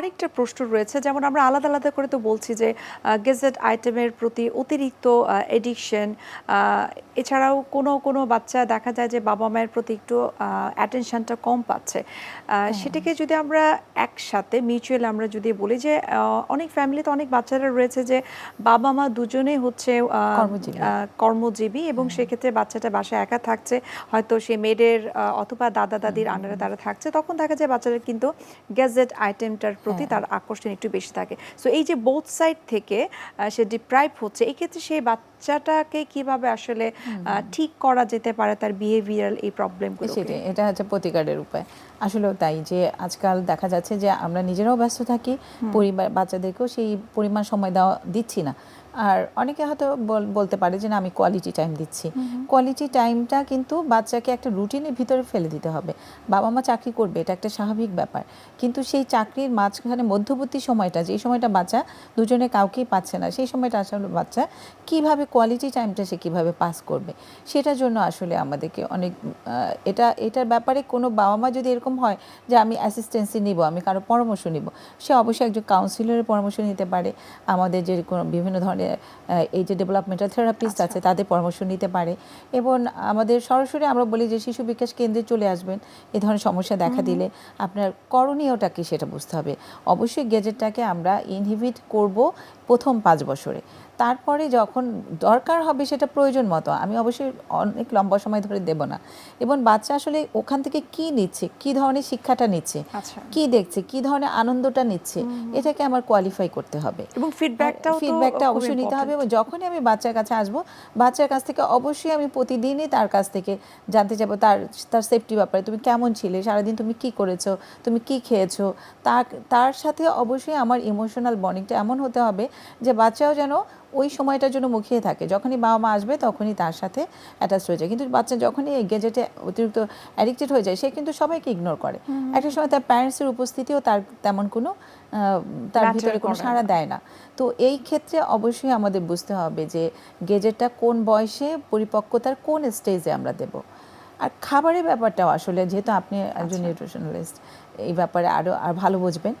আরেকটা প্রশ্ন রয়েছে যেমন আমরা আলাদা আলাদা করে তো বলছি যে গেজেট আইটেমের প্রতি অতিরিক্ত এডিকশন এছাড়াও কোনো কোনো বাচ্চা দেখা যায় যে বাবা মায়ের প্রতি একটু অ্যাটেনশনটা কম পাচ্ছে। আহ, সেটাকে যদি আমরা একসাথে মিউচুয়াল আমরা যদি বলি যে অনেক ফ্যামিলিতে অনেক বাচ্চারা রয়েছে যে বাবা মা দুজনেই হচ্ছে কর্মজীবী। এবং সেক্ষেত্রে বাচ্চাটা বাসায় একা থাকছে। হয়তো সে মেয়েদের অথবা দাদা দাদির আন্ডারে তারা থাকছে। তখন দেখা যায় বাচ্চারা কিন্তু গ্যাজেট আইটেমটার প্রতি তার আকর্ষণ একটু বেশি থাকে। সো এই যে বোথ সাইড থেকে সে ডিপ্রাইভ হচ্ছে এই ক্ষেত্রে সেই বাচ্চাটাকে কীভাবে আসলে ঠিক করা যেতে পারে তার বিহেভিয়ারাল এই প্রবলেমগুলো সেটাই এটা হচ্ছে প্রতিকারের উপায়। আসলেও তাই যে আজকাল দেখা যাচ্ছে যে আমরা নিজেরাও ব্যস্ত থাকি পরিবার বাচ্চাদেরকেও সেই পরিমাণ সময় দেওয়া দিচ্ছি না। আর অনেকে হয়তো বল- বলতে পারে যে না আমি কোয়ালিটি টাইম দিচ্ছি। কোয়ালিটি টাইমটা কিন্তু বাচ্চাকে একটা রুটিনের ভিতরে ফেলে দিতে হবে। বাবা মা চাকরি করবে এটা একটা স্বাভাবিক ব্যাপার। কিন্তু সেই চাকরির মাঝখানে মধ্যবর্তী সময়টা যেই সময়টা বাচ্চা দুজনে কাউকেই পাচ্ছে না সেই সময়টা আসলে বাচ্চা কীভাবে কোয়ালিটি টাইমটা সে কীভাবে পাস করবে? সেটার জন্য আসলে আমাদেরকে অনেক এটা এটার ব্যাপারে কোনো বাবা মা যদি এরকম হয় যে আমি অ্যাসিস্ট্যান্সি নিব আমি কারও পরামর্শ নিব সে অবশ্যই একজন কাউন্সিলরের পরামর্শ নিতে পারে। আমাদের যে কোনো বিভিন্ন ধরনের আহ, এই যে ডেভেলপমেন্টাল থেরাপিস্ট আছে তাদের পরামর্শ নিতে পারে। এবং আমাদের সরাসরি আমরা বলি যে শিশু বিকাশ কেন্দ্রে চলে আসবেন এ ধরনের সমস্যা দেখা দিলে আপনার করণীয়টা কি সেটা বুঝতে হবে। অবশ্যই গেজেটটাকে আমরা ইনহিবিট করব প্রথম পাঁচ বছরে। তারপরে যখন দরকার হবে সেটা প্রয়োজন মতো আমি অবশ্যই অনেক লম্বা সময় ধরে দেব না। এবং বাচ্চা আসলে ওখান থেকে কি নিচ্ছে কি ধরনের শিক্ষাটা নিচ্ছে আচ্ছা। কি দেখছে কি ধরনের আনন্দটা নিচ্ছে এটাকে আমার কোয়ালিফাই করতে হবে। এবং ফিডব্যাকটা ফিডব্যাকটা অবশ্যই নিতে হবে এবং যখনই আমি বাচ্চার কাছে আসব বাচ্চার কাছ থেকে অবশ্যই আমি প্রতিদিনই তার কাছ থেকে জানতে যাব তার তার সেফটি ব্যাপারে তুমি কেমন ছিলে সারাদিন তুমি কি করেছ তুমি কি খেয়েছো তার তার সাথে অবশ্যই আমার ইমোশনাল বন্ডিংটা এমন হতে হবে যে বাচ্চাও যেন ওই সময়টার জন্য মুখিয়ে থাকে। যখনই বাবা মা আসবে তখনই তার সাথে অ্যাটাচ হয়ে যায়। কিন্তু বাচ্চা যখনই এই গেজেটে অতিরিক্ত অ্যাডিক্টেড হয়ে যায় সে কিন্তু সবাইকে ইগনোর করে। একটা সময় তার প্যারেন্টসের উপস্থিতিও তার তেমন কোনো তার ভিতরে কোনো সাড়া দেয় না। তো এই ক্ষেত্রে অবশ্যই আমাদের বুঝতে হবে যে গেজেটটা কোন বয়সে পরিপক্কতার কোন স্টেজে আমরা দেব। আর খাবারের ব্যাপারটাও আসলে যেহেতু আপনি একজন আচ্ছা। নিউট্রিশনালিস্ট এই ব্যাপারে আরও আর ভালো বুঝবেন।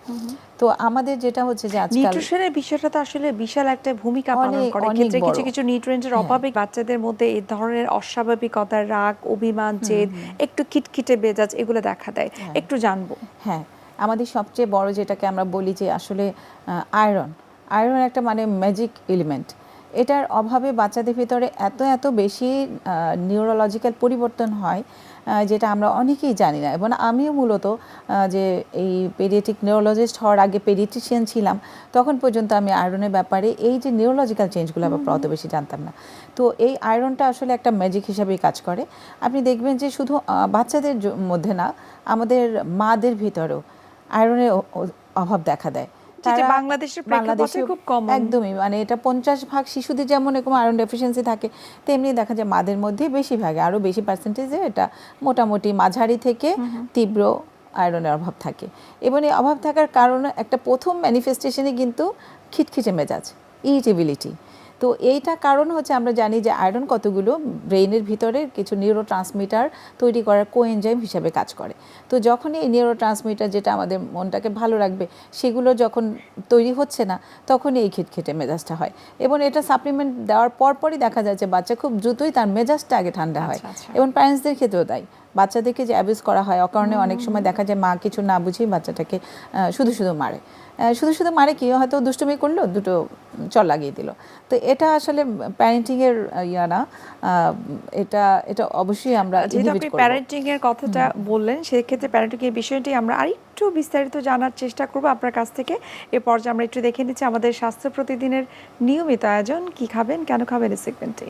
তো আমাদের যেটা হচ্ছে যে আজকাল নিউট্রিশনের বিষয়টা তো আসলে বিশাল একটা ভূমিকা পালন করে। ক্ষেত্রে কিছু হ্যাঁ। কিছু নিউট্রিয়েন্টের অভাবে বাচ্চাদের মধ্যে এই ধরনের অস্বাভাবিকতা রাগ অভিমান জেদ একটু খিটখিটে বেজাজ এগুলো দেখা দেয়। একটু জানব। হ্যাঁ আমাদের সবচেয়ে বড় যেটাকে আমরা বলি যে আসলে আয়রন আয়রন একটা মানে ম্যাজিক এলিমেন্ট এটার অভাবে বাচ্চাদের ভিতরে এত এত বেশি নিউরোলজিক্যাল পরিবর্তন হয় যেটা আমরা অনেকেই জানি না। এবং আমিও মূলত যে এই পেডিয়াট্রিক নিউরোলজিস্ট হওয়ার আগে পেডিয়াট্রিশিয়ান ছিলাম তখন পর্যন্ত আমি আয়রনের ব্যাপারে এই যে নিউরোলজিক্যাল চেঞ্জগুলো আমরা অত বেশি জানতাম না। তো এই আয়রনটা আসলে একটা ম্যাজিক হিসাবেই কাজ করে। আপনি দেখবেন যে শুধু বাচ্চাদের মধ্যে না আমাদের মাদের ভিতরেও আয়রনের অভাব দেখা দেয়। যেটা বাংলাদেশের প্রেক্ষাপটে খুব কম একদমই মানে এটা পঞ্চাশ ভাগ শিশুদের যেমন এরকম আয়রন ডেফিসিয়েন্সি থাকে তেমনি দেখা যায় মাদের মধ্যে বেশি ভাগে আরও বেশি পার্সেন্টেজে এটা মোটামুটি মাঝারি থেকে তীব্র আয়রনের অভাব থাকে। এবং এই অভাব থাকার কারণে একটা প্রথম ম্যানিফেস্টেশনে কিন্তু খিটখিটে মেজাজ ইরিটেবিলিটি তো এইটা কারণ হচ্ছে আমরা জানি যে আয়রন কতগুলো ব্রেইনের ভিতরে কিছু নিউরো ট্রান্সমিটার তৈরি করার কোএনজাইম হিসাবে কাজ করে। তো যখনই এই নিউরো ট্রান্সমিটার যেটা আমাদের মনটাকে ভালো রাখবে সেগুলো যখন তৈরি হচ্ছে না তখনই এই খিটখিটে মেজাজটা হয়। এবং এটা সাপ্লিমেন্ট দেওয়ার পরপরই দেখা যাচ্ছে বাচ্চা খুব দ্রুতই তার মেজাজটা আগে ঠান্ডা হয়। আচ্ছা, আচ্ছা। এবং প্যারেন্টসদের ক্ষেত্রেও তাই। বাচ্চাদেরকে যে অ্যাবিউজ করা হয় অকারণে অনেক সময় দেখা যায় মা কিছু না বুঝেই বাচ্চাটাকে শুধু শুধু মারে। শুধু শুধু মারে কি? হয়তো দুষ্টুমি করল দুটো চল লাগিয়ে দিল। তো এটা আসলে প্যারেন্টিংয়ের ইয়া না। এটা এটা অবশ্যই আমরা যেহেতু আপনি প্যারেন্টিং এর কথাটা বললেন সেক্ষেত্রে প্যারেন্টিং এর বিষয়টি আমরা আরেকটু বিস্তারিত জানার চেষ্টা করব আপনার কাছ থেকে। এ পর্যায়ে আমরা একটু দেখে নিচ্ছি আমাদের স্বাস্থ্য প্রতিদিনের নিয়মিত আয়োজন কি খাবেন কেন খাবেন এই সেগমেন্টে